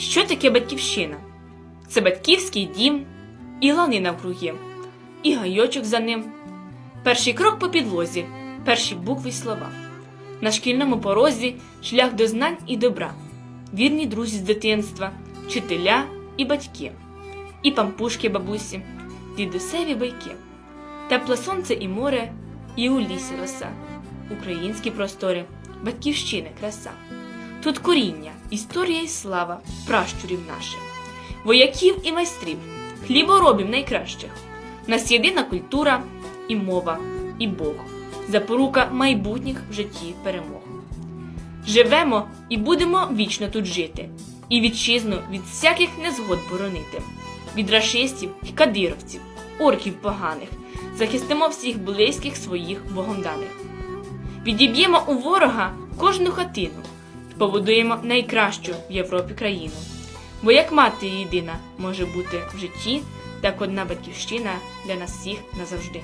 Що таке батьківщина? Це батьківський дім, і лани навкруги, і гайочок за ним. Перший крок по підлозі, перші букви й слова. На шкільному порозі шлях до знань і добра, вірні друзі з дитинства, вчителя і батьки, і пампушки бабусі, дідусеві байки, тепле сонце і море, і у лісі роса, українські простори, батьківщини краса. Тут коріння, історія і слава пращурів наших, вояків і майстрів, хліборобів найкращих. Нас єдина культура і мова, і Бог, запорука майбутніх в житті перемог. Живемо і будемо вічно тут жити, і вітчизну від всяких незгод боронити, від рашистів і кадировців, орків поганих, захистимо всіх близьких своїх богом даних. Відіб'ємо у ворога кожну хатину, побудуємо найкращу в Європі країну. Бо як мати єдина може бути в житті, так одна батьківщина для нас всіх назавжди.